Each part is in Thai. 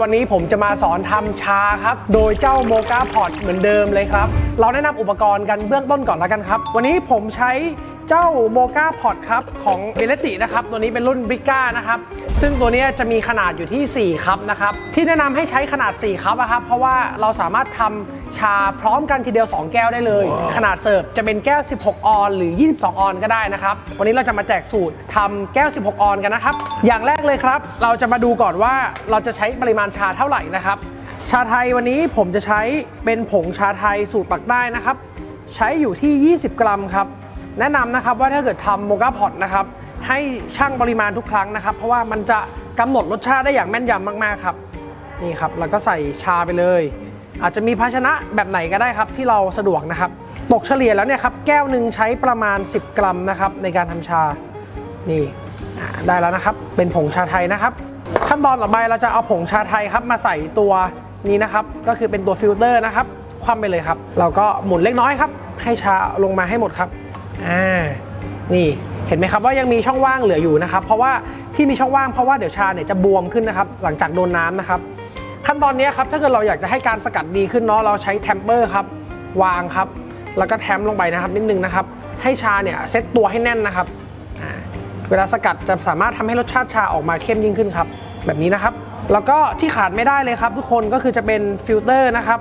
วันนี้ผมจะมาสอนทำชาครับ โดยเจ้าโมกาพอตเหมือนเดิมเลยครับ เราแนะนำอุปกรณ์กันเบื้องต้นก่อนแล้วกันครับ วันนี้ผมใช้ เจ้าโมกาพอตครับของเอเลตินะครับตัวนี้เป็นรุ่นบริก้านะครับซึ่งตัวเนี้ยจะมีขนาดอยู่ที่ 4คัพนะครับที่แนะนำให้ใช้ขนาด 4คัพอะครับเพราะว่าเราสามารถทำชาพร้อมกันทีเดียว 2 แก้วได้เลย ขนาดเสิร์ฟจะเป็นแก้ว 16 ออน หรือ 22 ออนก็ได้นะครับ วันนี้เราจะมาแจกสูตรทำแก้ว 16 ออนกันนะครับ อย่างแรกเลยครับ เราจะมาดูก่อนว่าเราจะใช้ปริมาณชาเท่าไหร่นะครับ ชาไทยวันนี้ผมจะใช้เป็นผงชาไทยสูตรปักใต้นะครับ ใช้อยู่ที่ 20 กรัมครับ แนะนำนะครับว่าถ้าเกิดทำโมกาพอตนะครับให้ชั่งปริมาณทุกครั้งนะครับ เพราะว่ามันจะกำหนดรสชาติได้อย่างแม่นยำมากๆครับนี่ครับแล้วก็ใส่ชาไปเลย อาจจะมีภาชนะแบบไหนก็ได้ครับที่เราสะดวกนะครับตกเฉลี่ยแล้วเนี่ยครับแก้วหนึ่งใช้ประมาณ 10 กรัมนะครับในการทำชานี่ได้แล้วนะครับ เป็นผงชาไทยนะครับ ขั้นตอนต่อไปเราจะเอาผงชาไทยครับมาใส่ตัวนี้นะครับ ก็คือเป็นตัวฟิลเตอร์นะครับคว่ำไปเลยครับ เราก็หมุนเล็กน้อยครับ ให้ชาลงมาให้หมดครับ อ่านี่เห็นไหมครับว่ายังมีช่องว่างเหลืออยู่นะครับ เพราะว่าที่มีช่องว่างเพราะว่าเดี๋ยวชาเนี่ยจะบวมขึ้นนะครับ หลังจากโดนน้ำนะครับ ขั้นตอนนี้ครับถ้าเกิดเราอยากจะให้การสกัดดีขึ้นเนาะเราใช้แทมเปอร์ครับวางครับ แล้วก็แทมลงไปนะครับนิดนึงนะครับ ให้ชาเนี่ยเซตตัวให้แน่นนะครับเวลาสกัดจะสามารถทำให้รสชาติชาออกมาเข้มยิ่งขึ้นครับ แบบนี้นะครับ แล้วก็ที่ขาดไม่ได้เลยครับ ทุกคนก็คือจะเป็นฟิลเตอร์นะครับ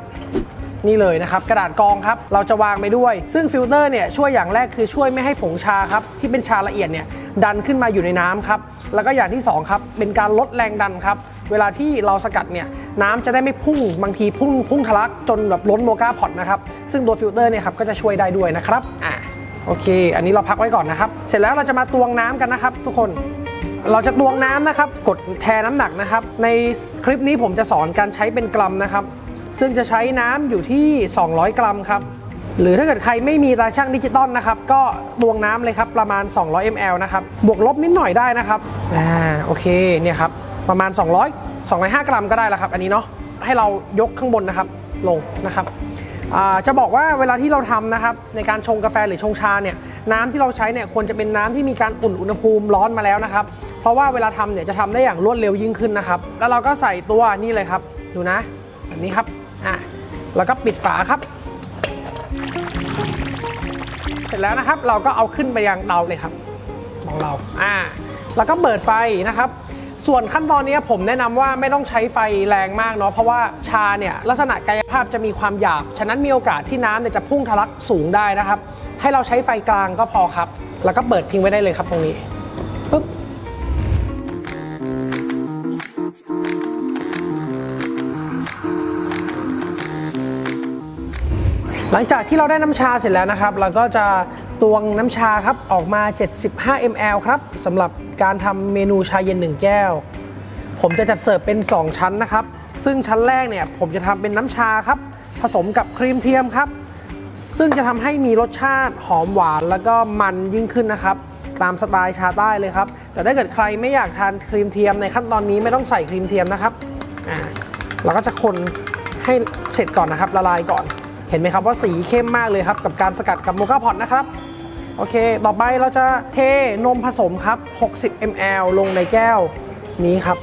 นี่เลยนะครับกระดาษกรองครับเราจะวางไปด้วย ซึ่งฟิลเตอร์เนี่ยช่วยอย่างแรกคือช่วยไม่ให้ผงชาครับที่เป็นชาละเอียดเนี่ยดันขึ้นมาอยู่ในน้ำครับแล้วก็อย่างที่สองครับเป็นการลดแรงดันครับเวลาที่เราสกัดเนี่ยน้ำจะได้ไม่พุ่งบางทีพุ่งพุ่งทะลักจนแบบล้นโมกาพอตนะครับซึ่งตัวฟิลเตอร์เนี่ยครับก็จะช่วยได้ด้วยนะครับอ่าโอเค อันนี้เราพักไว้ก่อนนะครับ เสร็จแล้วเราจะมาตวงน้ำกันนะครับ ทุกคน เราจะตวงน้ำนะครับ กดแทนน้ำหนักนะครับ ในคลิปนี้ผมจะสอนการใช้เป็นกรัมนะครับ ซึ่งจะใช้น้ำอยู่ที่ 200 กรัมครับ หรือถ้าเกิดใครไม่มีตาช่างดิจิตอลนะครับ ก็ตวงน้ำเลยครับประมาณ 200 ml นะครับ บวกลบนิดหน่อยได้นะครับอ่าโอเคเนี่ยครับประมาณ 200 205 กรัมก็ได้แล้วครับ อันนี้เนาะให้เรายกข้างบนนะครับลงนะครับอ่าจะบอกว่าเวลาที่เราทำนะครับในการชงกาแฟหรือชงชาเนี่ยน้ำที่เราใช้เนี่ยควรจะเป็นน้ำที่มีการอุ่นอุณหภูมิร้อนมาแล้วนะครับ เพราะว่าเวลาทำเนี่ยจะทำได้อย่างรวดเร็วยิ่งขึ้นนะครับ แล้วเราก็ใส่ตัวนี่เลยครับ ดูนะแบบนี้ครับ อะแล้วก็ปิดฝาครับ เสร็จแล้วนะครับเราก็เอาขึ้นไปยังเตาเลยครับของเราอ่าแล้วก็เปิดไฟนะครับ ส่วนขั้นตอนนี้ผมแนะนำว่าไม่ต้องใช้ไฟแรงมากเนาะเพราะว่าชาเนี่ยลักษณะกายภาพจะมีความหยาบ ฉะนั้นมีโอกาสที่น้ำเนี่ยจะพุ่งทะลักสูงได้นะครับ ให้เราใช้ไฟกลางก็พอครับ แล้วก็เปิดทิ้งไว้ได้เลยครับตรงนี้ปึ๊บ หลังจากที่เราได้น้ำชาเสร็จแล้วนะครับ เราก็จะตวงน้ำชาครับออกมา 75 ml ครับสำหรับการทำเมนูชาเย็น 1 แก้ว ผมจะจัดเสิร์ฟเป็น 2 ชั้นนะครับ ซึ่งชั้นแรกเนี่ยผมจะทำเป็นน้ำชาครับ ผสมกับครีมเทียมครับ ซึ่งจะทำให้มีรสชาติหอมหวานแล้วก็มันยิ่งขึ้นนะครับ ตามสไตล์ชาใต้เลยครับ แต่ถ้าเกิดใครไม่อยากทานครีมเทียมในขั้นตอนนี้ไม่ต้องใส่ครีมเทียมนะครับเราก็จะคนให้เสร็จก่อนนะครับละลายก่อน เห็นไหมครับว่าสีเข้มมากเลยครับ กับการสกัดกับโมกาพอตนะครับ โอเค ต่อไปเราจะเทนมผสมครับ 60 ml ลงในแก้วนี้ครับ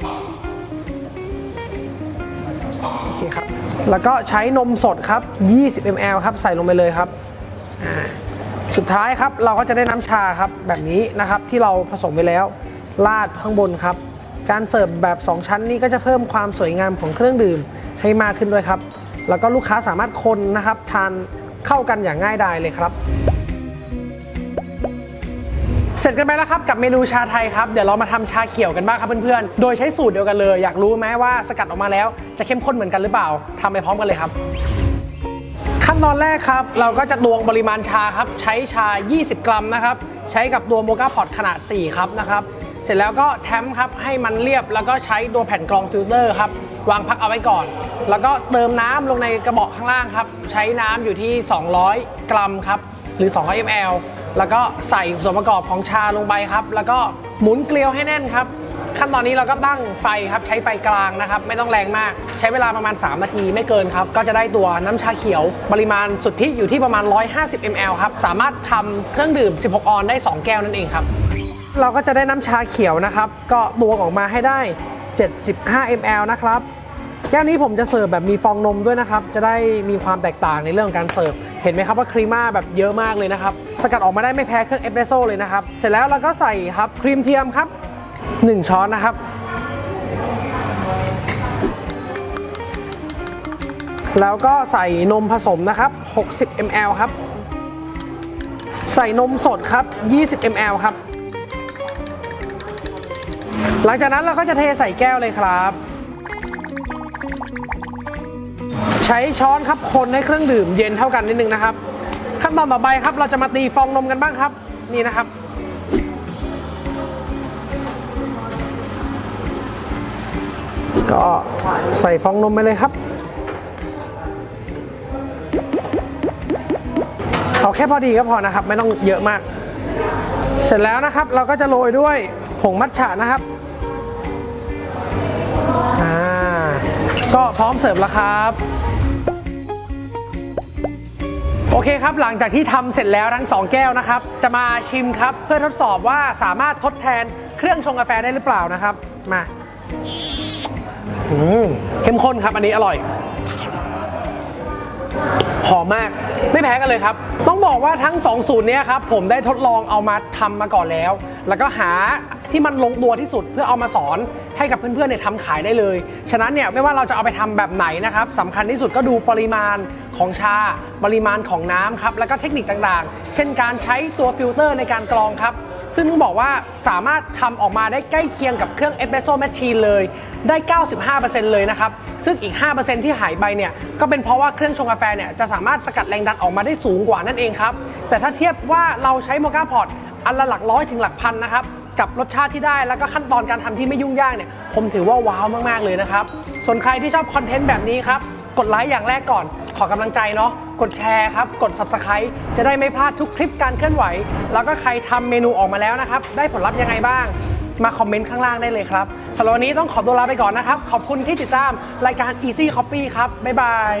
โอเคครับ แล้วก็ใช้นมสดครับ 20 ml ครับใส่ลงไปเลยครับ สุดท้ายครับเราก็จะได้น้ำชาครับแบบนี้นะครับที่เราผสมไปแล้วราดข้างบนครับ การเสิร์ฟแบบ 2 ชั้นนี้ก็จะเพิ่มความสวยงามของเครื่องดื่มให้มากขึ้นด้วยครับ แล้วก็ลูกค้าสามารถคนนะครับทานเข้ากันอย่างง่ายดายเลยครับ เสร็จกันไปแล้วครับกับเมนูชาไทยครับเดี๋ยวเรามาทำชาเขียวกันบ้างครับเพื่อนๆ โดยใช้สูตรเดียวกันเลย อยากรู้ไหมว่าสกัดออกมาแล้วจะเข้มข้นเหมือนกันหรือเปล่าทำไปพร้อมกันเลยครับ ขั้นตอนแรกครับ เราก็จะตวงปริมาณชาครับใช้ชา 20 กรัมนะครับใช้กับตัวโมกาพอตขนาด 4 ครับนะครับเสร็จแล้วก็แทมครับให้มันเรียบแล้วก็ใช้ตัวแผ่นกรองฟิลเตอร์ครับ วางพักเอาไว้ก่อน แล้วก็เติมน้ำลงในกระบอกข้างล่างครับ ใช้น้ำอยู่ที่ 200 กรัมครับ หรือ 200 ml แล้วก็ใส่ส่วนประกอบของชาลงไปครับ แล้วก็หมุนเกลียวให้แน่นครับ ขั้นตอนนี้เราก็ตั้งไฟครับ ใช้ไฟกลางนะครับ ไม่ต้องแรงมาก ใช้เวลาประมาณ 3 นาทีไม่เกินครับ ก็จะได้ตัวน้ำชาเขียว ปริมาณสุทธิอยู่ที่ประมาณ 150 ml ครับ สามารถทำเครื่องดื่ม 16 ออนได้ 2 แก้วนั่นเองครับ เราก็จะได้น้ำชาเขียวนะครับ ก็ตวงออกมาให้ได้ 75 ml นะครับ แก้วนี้ผมจะเสิร์ฟแบบมีฟองนมด้วยนะครับ จะได้มีความแตกต่างในเรื่องการเสิร์ฟ เห็นไหมครับว่าครีม่าแบบเยอะมากเลยนะครับ สกัดออกมาได้ไม่แพ้เครื่องเอสเปรสโซ่เลยนะครับ เสร็จแล้วเราก็ใส่ครับครีมเทียมครับ 1 ช้อนนะครับ แล้วก็ใส่นมผสมนะครับ 60 ml ครับ ใส่นมสดครับ 20 ml ครับ หลังจากนั้นเราก็จะเทใส่แก้วเลยครับ ใช้ช้อนครับคนให้เครื่องดื่มเย็นเท่ากันนิดนึงนะครับ ขั้นตอนต่อไปครับเราจะมาตีฟองนมกันบ้างครับ นี่นะครับก็ใส่ฟองนมไปเลยครับ เอาแค่พอดีก็พอนะครับ ไม่ต้องเยอะมาก เสร็จแล้วนะครับ เราก็จะโรยด้วยผงมัทฉะนะครับอ่าก็พร้อมเสิร์ฟแล้วครับ โอเคครับ หลังจากที่ทำเสร็จแล้วทั้ง 2 แก้วนะครับ จะมาชิมครับเพื่อทดสอบว่าสามารถทดแทนเครื่องชงกาแฟได้หรือเปล่านะครับ มาอืมเข้มข้นครับอันนี้อร่อย หอมมากไม่แพ้กันเลยครับ ต้องบอกว่าทั้ง2สูตรเนี้ยครับผมได้ทดลองเอามาทำมาก่อนแล้ว แล้วก็หาที่มันลงตัวที่สุดเพื่อเอามาสอน ให้กับเพื่อนๆเนี่ยทำขายได้เลย ฉะนั้นเนี่ยไม่ว่าเราจะเอาไปทำแบบไหนนะครับสำคัญที่สุดก็ดูปริมาณของชา ปริมาณของน้ำครับแล้วก็เทคนิคต่างๆ เช่นการใช้ตัวฟิลเตอร์ในการกรองครับซึ่งต้องบอกว่าสามารถทำออกมาได้ใกล้เคียงกับเครื่องเอสเปรสโซ่แมชชีนเลย ได้ 95%เลยนะครับ ซึ่งอีก 5%ที่หายไปเนี่ยก็เป็นเพราะว่าเครื่องชงกาแฟเนี่ยจะสามารถสกัดแรงดันออกมาได้สูงกว่านั่นเองครับ แต่ถ้าเทียบว่าเราใช้โมกาพอร์ตอันละหลักร้อยถึงหลักพันนะครับ กับรสชาติที่ได้ แล้วก็ขั้นตอนการทำที่ไม่ยุ่งยากเนี่ยผมถือว่าว้าวมากๆเลยนะครับ ส่วนใครที่ชอบคอนเทนต์แบบนี้ครับ กดไลค์อย่างแรกก่อน ขอกำลังใจเนาะกดแชร์ครับ กด Subscribe จะได้ไม่พลาดทุกคลิปการเคลื่อนไหว แล้วก็ใครทำเมนูออกมาแล้วนะครับ ได้ผลลัพธ์ยังไงบ้าง มาคอมเมนต์ข้างล่างได้เลยครับสำหรับวันนี้ต้องขอตัวลาไปก่อนนะครับ ขอบคุณที่ติดตามรายการ Easy Coffee ครับบ๊ายบาย